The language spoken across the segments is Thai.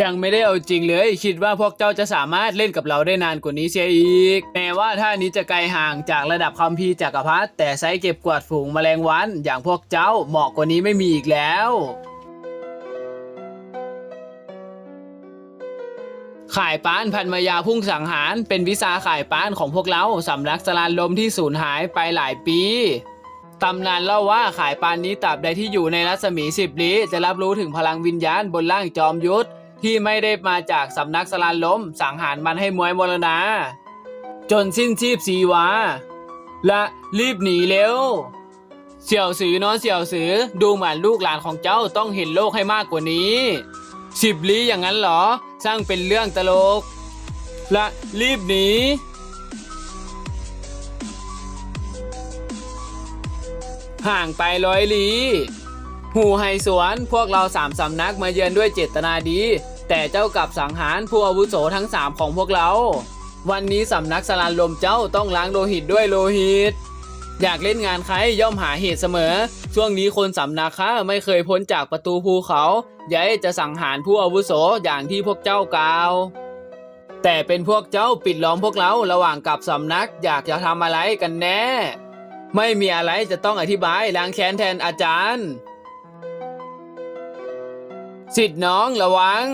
ยังไม่ได้เอาจริงเลย คิดว่าพวกเจ้าจะสามารถเล่นกับเราได้นานกว่านี้เสียอีก แม้ว่าท่านี้จะไกลห่างจากระดับคัมภีร์จักรพรรดิแต่ไซเก็บกวาดฝูงแมลงวัน อย่างพวกเจ้าเหมาะกว่านี้ไม่มีอีกแล้วข่ายป้านพันมายาพุ่งสังหาร เป็นวิชาข่ายป้านของพวกเราสำนักสลานลมที่สูญหายไปหลายปีตำนานเล่าว่าขายปานนี้ตราบใดที่อยู่ในรัศมีสิบลี้จะรับรู้ถึงพลังวิญญาณบนร่างจอมยุทธ ที่ไม่ได้มาจากสำนักสลานล้ม สังหารมันให้มวยมรณา จนสิ้นชีพสีวา และรีบหนีเร็ว เสี่ยวสือเนอะเสี่ยวสือดูเหมือนลูกหลานของเจ้าต้องเห็นโลกให้มากกว่านี้สิบลี้อย่างนั้นเหรอ สร้างเป็นเรื่องตลก และรีบหนีห่างไปร้อยลี้หูไฮสวน พวกเราสามสำนักมาเยือนด้วยเจตนาดี แต่เจ้ากับสังหารผู้อาวุโสทั้งสามของพวกเรา วันนี้สำนักสลานลมเจ้าต้องล้างโลหิตด้วยโลหิต อยากเล่นงานใครย่อมหาเหตุเสมอ ช่วงนี้คนสำนักข้าไม่เคยพ้นจากประตูภูเขาย้ายจะสังหารผู้อาวุโสอย่างที่พวกเจ้ากล่าว แต่เป็นพวกเจ้าปิดล้อมพวกเราระหว่างกับสำนักอยากจะทำอะไรกันแน่ ไม่มีอะไรจะต้องอธิบายล้างแค้นแทนอาจารย์สิทธิ์น้องระวัง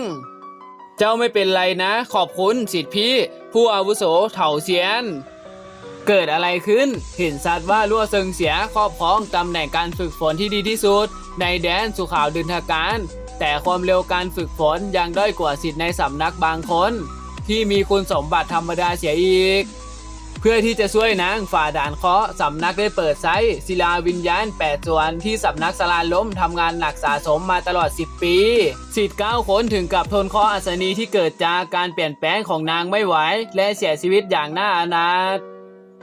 เจ้าไม่เป็นไรนะ ขอบคุณสิทธิ์พี่ ผู้อาวุโสเถาเซียน เกิดอะไรขึ้น เห็นชัดว์ว่าลั่วเซิงเสียครอบครองตำแหน่งการฝึกฝนที่ดีที่สุด ในแดนสุขาวดินทการ แต่ความเร็วการฝึกฝนยังด้อยกว่าสิทธิ์ในสำนักบางคน ที่มีคุณสมบัติธรรมดาเสียอีก เพื่อที่จะช่วยนางฝ่าด่านเคาะสำนักได้เปิดไซต์ศิลาวิญญาณ 8 ส่วนที่สำนักสลานล้มทำงานหนักสะสมมาตลอด 10 ปีสิทธิ์9คนถึงกับทนเคราะอัศนีที่เกิดจากการเปลี่ยนแปลงของนางไม่ไหว และเสียชีวิตอย่างน่าอนาถ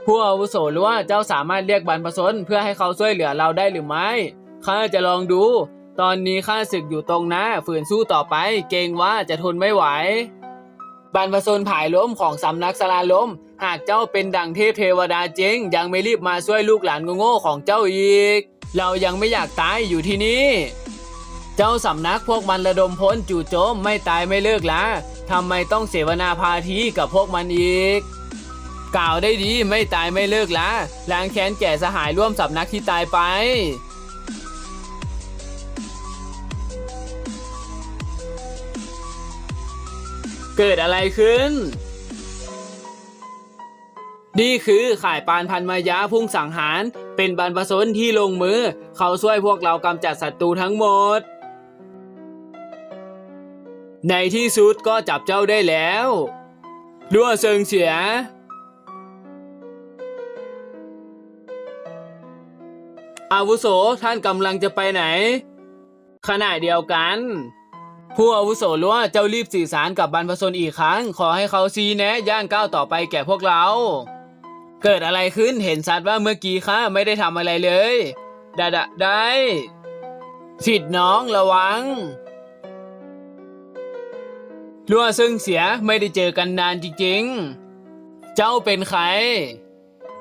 ผู้อาวุโสรู้ว่าเจ้าสามารถเรียกบรรพชนเพื่อให้เขาช่วยเหลือเราได้หรือไม่ข้าจะลองดู ตอนนี้ข้าศึกอยู่ตรงหน้าฝืนสู้ต่อไป เกรงว่าจะทนไม่ไหวบรรพชนผายล้มของสำนักสลาล้ม หากเจ้าเป็นดังเทพเทวดาเจ๊งยังไม่รีบมาช่วยลูกหลานโง่ๆของเจ้าอีก เรายังไม่อยากตายอยู่ที่นี่ เจ้าสำนักพวกมันระดมพลจู่โจมไม่ตายไม่เลิกละทำไมต้องเสวนาพาทีกับพวกมันอีก กล่าวได้ดีไม่ตายไม่เลิกละล้างแค้นแก่สหายร่วมสำนักที่ตายไปเกิดอะไรขึ้น นี่คือข่ายปานพันมายาพุ่งสังหาร เป็นบรรพชนที่ลงมือ เขาช่วยพวกเรากำจัดศัตรูทั้งหมด ในที่สุดก็จับเจ้าได้แล้วรั่วเซิงเสีย อาวุโสท่านกำลังจะไปไหน ขณะเดียวกัน ผู้อาวุโสรู้ว่าเจ้ารีบสื่อสารกับบรรพชนอีกครั้ง ขอให้เขาซีแนะย่างก้าวต่อไปแก่พวกเรา เกิดอะไรขึ้นเห็นชัดว่าเมื่อกี้ข้าไม่ได้ทำอะไรเลยดาดะได้สิทธิ์น้องระวังรั่วซึ่งเสียไม่ได้เจอกันนานจริงๆ เจ้าเป็นใคร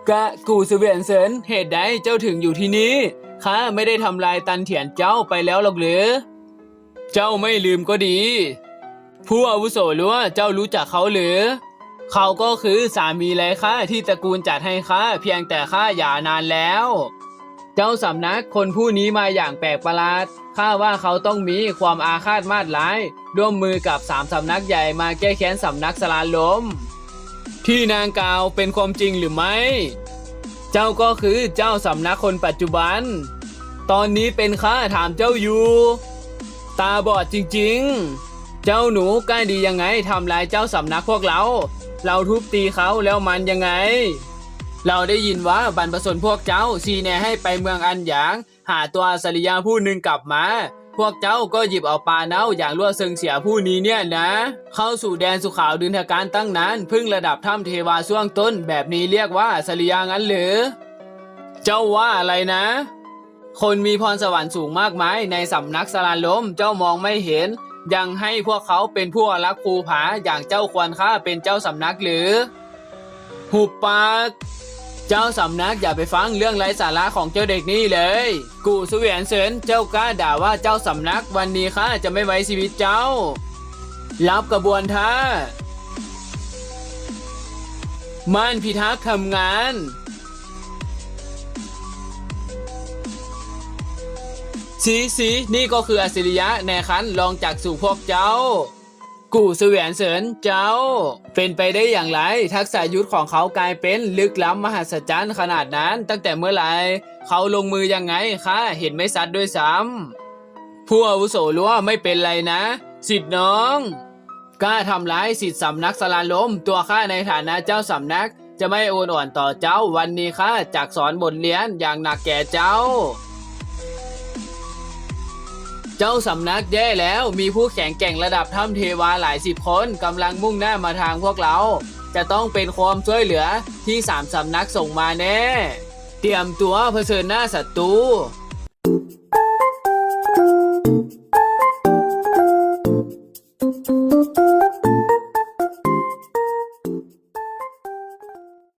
กะกูสเวียนเซินเหตุใดเจ้าถึงอยู่ที่นี่ข้าไม่ได้ทำลายตันเถียนเจ้าไปแล้วหรอกหรือ เจ้าไม่ลืมก็ดี ผู้อาวุโสรู้ว่าเจ้ารู้จักเขาหรือ เขาก็คือสามีไรข้าที่ตระกูลจัดให้ข้าเพียงแต่ข้าหย่านานแล้ว เจ้าสำนักคนผู้นี้มาอย่างแปลกประหลาดข้าว่าเขาต้องมีความอาฆาตมาดร้าย ร่วมมือกับสามสำนักใหญ่มาแก้แค้นสำนักสลานล้มที่นางกล่าวเป็นความจริงหรือไม่ เจ้าก็คือเจ้าสำนักคนปัจจุบัน ตอนนี้เป็นข้าถามเจ้าอยู่ ตาบอดจริงๆ เจ้าหนูกล้าดียังไงทำลายเจ้าสำนักพวกเรา เราทุบตีเขาแล้วมันยังไง เราได้ยินว่าบรรพชนพวกเจ้าซีแนให้ไปเมืองอันหยาง หาตัวสริยาผู้หนึ่งกลับมา พวกเจ้าก็หยิบเอาปลาเน่าอย่างรั่วเซิงเสียผู้นี้เนี่ยนะ เข้าสู่แดนสุขาวดินทการตั้งนานพึ่งระดับถ้ำเทวาช่วงต้น แบบนี้เรียกว่าสริยางั้นหรือ เจ้าว่าอะไรนะคนมีพรสวรรค์สูงมากมายในสำนักสลานล้มเจ้ามองไม่เห็น ยังให้พวกเขาเป็นผู้รักษ์ภูผาอย่างเจ้าควรค่าเป็นเจ้าสำนักหรือ หุบปาก เจ้าสำนักอย่าไปฟังเรื่องไร้สาระของเจ้าเด็กนี่เลย กูสเสวียนเซินเจ้ากล้าด่าว่าเจ้าสำนักวันนี้ข้าจะไม่ไว้ชีวิตเจ้า รับกระบวนท่าม่านพิทักษ์ทำงาน สีสีนี่ก็คืออัศริยะในคันลองจากสู่พวกเจ้า กู่เสวียนเสริญเจ้า เป็นไปได้อย่างไร ทักษะยุทธของเขากลายเป็นลึกล้ำมหัศจรรย์ขนาดนั้น ตั้งแต่เมื่อไหร่เขาลงมือยังไงคะเห็นไม่ซัดด้วยซ้ำผู้อาวุโสรั้วไม่เป็นไรนะ สิทธิ์น้องกล้าทำร้ายสิทธิ์สำนักสลาล้มตัวข้าในฐานะเจ้าสำนัก จะไม่โอนอ่อนต่อเจ้าวันนี้ข้าจากสอนบทเรียนอย่างหนักแก่เจ้า เจ้าสำนักแย่แล้วมีผู้แข็งแกร่งระดับถ้ำเทวาหลายสิบคนกำลังมุ่งหน้ามาทางพวกเรา จะต้องเป็นความช่วยเหลือที่สามสำนักส่งมาแน่ เตรียมตัวเผชิญหน้าศัตรู